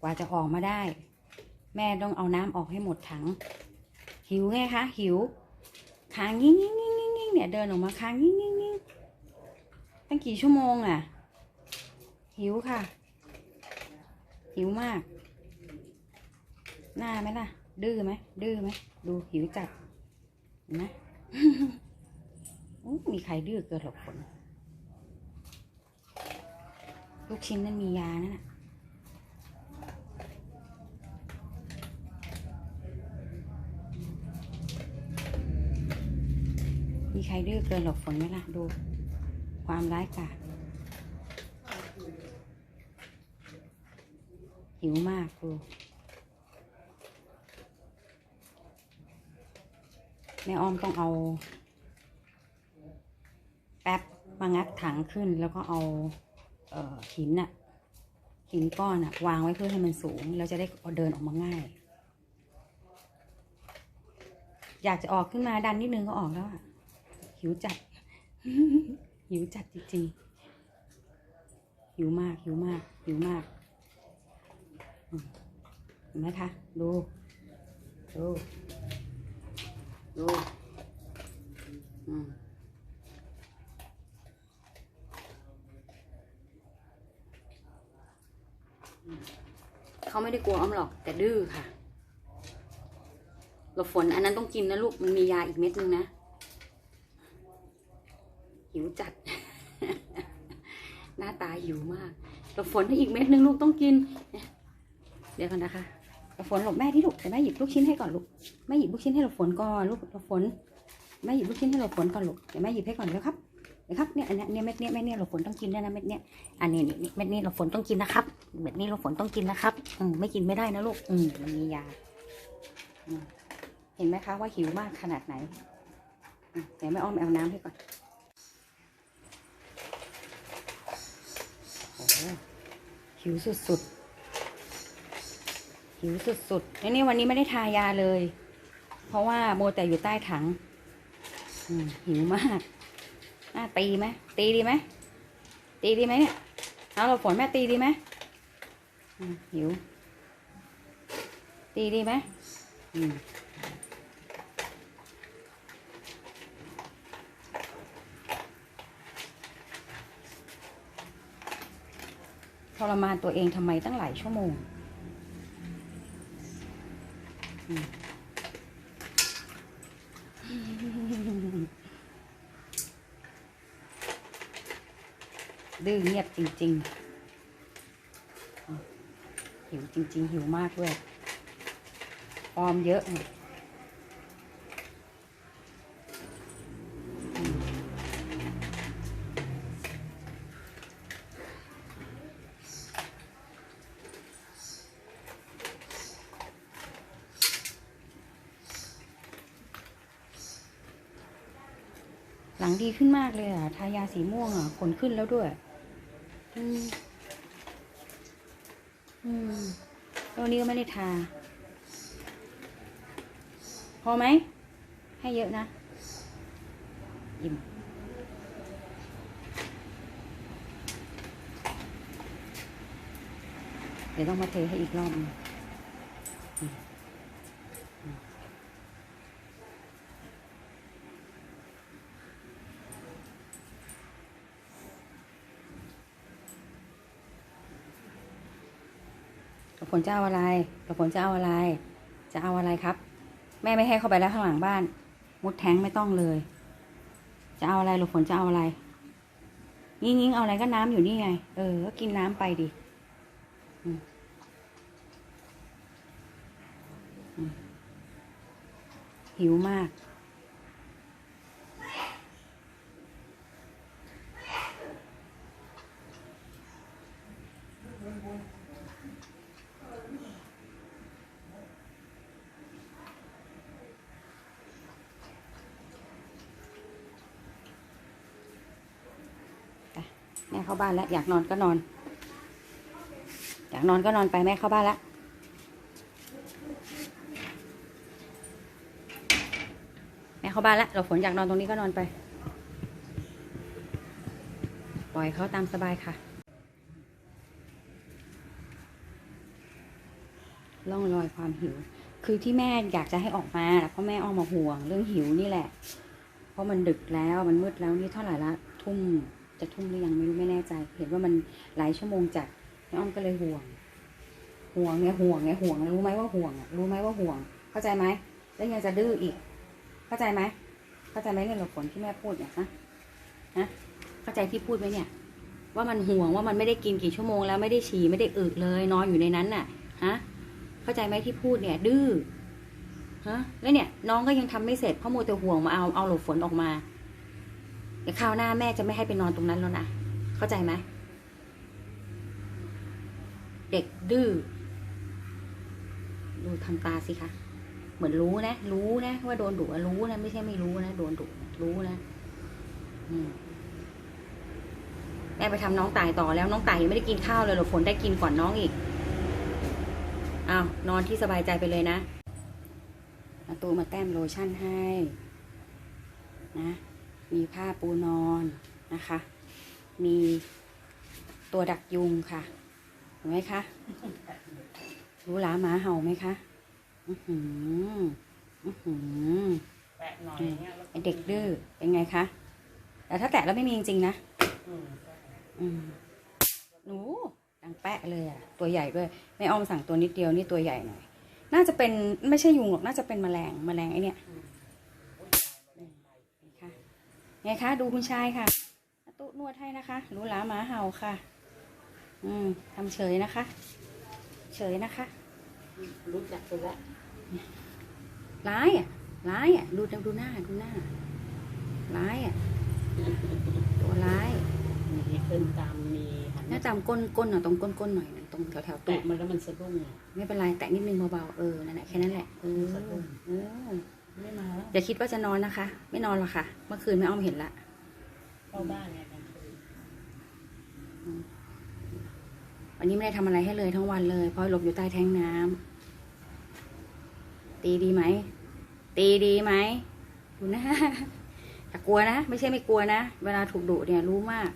กว่าจะออกมาได้ แม่ต้องเอาน้ำออกให้หมดถัง หิวไงคะ หิวค้างยิ่งยิ่งยิ่งงิ่งเนี่ยเดินออกมาค้างยิ่งยิ่งยิ่งตั้งกี่ชั่วโมงอะ หิวค่ะ หิวมาก หน้าไหมล่ะ ดื้อไหมดื้อไหมดูหิวจัดเห็นไหมมีใครดื้อเกินหรอกคน ลูกชิ้นนั่นมียานั่นน่ะ ใครดื้อเกินหรอกฝนไหมล่ะ ดู ความร้ายกาจหิวมากดูแม่อ้อมต้องเอา แป๊บมางัดถังขึ้นแล้วก็เอาเออหินน่ะหินก้อนน่ะ วางไว้เพื่อให้มันสูง แล้วจะได้เดินออกมาง่าย อยากจะออกขึ้นมาดันนิดนึงก็ออกแล้วอะ หิวจัด หิวจัดจริงๆหิวมากหิวมากหิวมากเห็นไหมคะ ดู ดู ดูอืมเขาไม่ได้กลัวอ้อมหรอกแต่ดื้อค่ะหลบฝนอันนั้นต้องกินนะลูก มันมียาอีกเม็ดนึงนะ หิวจัด หน้าตาหิวมากหลบฝนให้อีกเม็ดนึงลูกต้องกิน เดี๋ยวกันนะคะหลบฝนหลบแม่ที่ลูกแต่แม่หยิบลูกชิ้นให้ก่อนลูกแม่หยิบลูกชิ้นให้หลบฝนก่อนลูกหลบฝนแม่หยิบลูกชิ้นให้หลบฝนก่อนลูกเดี๋ยวแม่หยิบให้ก่อนเดี๋ยวครับเดี๋ยวครับเนี่ยอันเนี้ยเนี่ยเม็ดเนี้ยเม็ดเนี้ยหลบฝนต้องกินด้นะเม็ดเนี้ยอันนี้นี่เม็ดนี้หลบฝนต้องกินนะครับเม็ดนี้หลบฝนต้องกินนะครับอืมไม่กินไม่ได้นะลูกอืมมันมียาเห็นไหมคะว่าหิวมากขนาดไหนเดี๋ยวแม่อ้อมเอาน้ำให้ก่อน โอ้โหิวสุดๆหิวสุดๆนี่วันนี้ไม่ได้ทายาเลย เพราะว่าโมแต่อยู่ใต้ถังหิวมากน่าตีไหมตีดีไหมตีดีไหมเนี่ยเอาเราฝนแม่ตีดีไหมอืมหิว ตีดีไหมอืม ทรมานตัวเองทำไมตั้งหลายชั่วโมง ดื้อเงียบจริง ๆ หิวจริง ๆ หิวมากด้วยฟอร์มเยอะ หลังดีขึ้นมากเลยอะ ทายาสีม่วงอะ ขนขึ้นแล้วด้วย อืม อืมแล้ววันนี้ก็ไม่ได้ทา พอไหม ให้เยอะนะ อิ่ม เดี๋ยวต้องมาเทให้อีกรอบนึงอืมอืม กระผลจะเอาอะไรกระผลจะเอาอะไร จะเอาอะไรครับ แม่ไม่ให้เข้าไปแล้วข้างหลังบ้าน มุดแทงไม่ต้องเลย จะเอาอะไรหลบฝนจะเอาอะไรยิ่งยิงเอาอะไรก็น้ำอยู่นี่ไง เออ ก็กินน้ำไปดิหิวมาก แม่เข้าบ้านแล้ว อยากนอนก็นอน อยากนอนก็นอนไปแม่เข้าบ้านแล้วแม่เข้าบ้านแล้วเราฝนอยากนอนตรงนี้ก็นอนไป ปล่อยเขาตามสบายค่ะร่องรอยความหิว คือที่แม่อยากจะให้ออกมาเพราะแม่อ้อมมาห่วงเรื่องหิวนี่แหละ เพราะมันดึกแล้วมันมืดแล้วนี่เท่าไหร่ละทุ่ม จะทุ่มหรือยังไม่รู้ไม่แน่ใจ เห็นว่ามันหลายชั่วโมงจัดแม่อ้อมก็เลยห่วง ห่วงไงห่วงไงห่วงรู้ไหมว่าห่วงอะรู้ไหมว่าห่วง เข้าใจไหมแล้วยังจะดื้ออีก เข้าใจไหมเข้าใจไหมเนี่ยเราผลที่แม่พูดเนี่ยฮะฮะเข้าใจที่พูดไหมเนี่ย ว่ามันห่วงว่ามันไม่ได้กินกี่ชั่วโมงแล้วไม่ได้ฉี่ไม่ได้อึเลยนอนอยู่ในนั้นน่ะฮะเข้าใจไหมที่พูดเนี่ย ดื้อฮะแล้วเนี่ยน้องก็ยังทำไม่เสร็จเพราะมัวแต่ห่วงมาเอาเอาหลบฝนออกมา ดี๋ยวคราวหน้าแม่จะไม่ให้ไปนอนตรงนั้นแล้วนะ เข้าใจไหม เด็กดื้อ ดูทำตาสิคะ เหมือนรู้นะ รู้นะ ว่าโดนดุรู้นะ ไม่ใช่ไม่รู้นะ โดนดุรู้นะมแม่ไปทำน้องตายต่อแล้วน้องตายยังไม่ได้กินข้าวเลยหรอฝนได้กินก่อนน้องอีกอ้าวนอนที่สบายใจไปเลยนะอาตูมาแต้มโลชั่นให้ นะ มีผ้าปูนอนนะคะ มีตัวดักยุงค่ะ เห็นไหมคะ รู้หลาหมาเห่าไหมคะ อือหือ อือหือแปะหน่อยเนี่ยแล้วไอเด็กดื้อเป็นไงคะ แต่ถ้าแตะแล้วไม่มีจริงๆนะ อืมอืมหนูดังแปะเลยอะ ตัวใหญ่ด้วยแม่อ้อมสั่งตัวนิดเดียวนี่ตัวใหญ่หน่อย น่าจะเป็นไม่ใช่ยุงหรอก น่าจะเป็นแมลง แมลงไอเนี่ยนี่ค่ะ ไงคะ ดูคุณชายค่ะอาตุนวดให้นะคะรู้หลาหมาเห่าค่ะ อืมทำเฉยนะคะ เฉยนะคะรู้จักไปแล้วร้ายอะร้ายอะ ดูดูหน้าดูหน้าร้ายอะ ตัวร้ายมีขึ้นตามมีหันหน้าตามก้นก้นหน่อยตรงก้นก้นหน่อยหนึ่งตรงแถวแถวๆตูแตะดมันแล้วมันสะดุ้งอะไม่เป็นไรแตะนิดนึงเบาๆเออนั่นแหละแค่นั้นแหละเออเออ ไม่มาแล้วอย่าคิดว่าจะนอนนะคะ ไม่นอนหรอกค่ะ เมื่อคืนแม่อ้อมเห็นละเข้าบ้านไงกลางคืนวันนี้ไม่ได้ทำอะไรให้เลยทั้งวันเลย เพราะหลบอยู่ใต้แท้งน้ำตีดีไหม ตีดีไหมดูนะอย่ากลัวนะ ไม่ใช่ไม่กลัวนะ เวลาถูกดุเนี่ยรู้มาก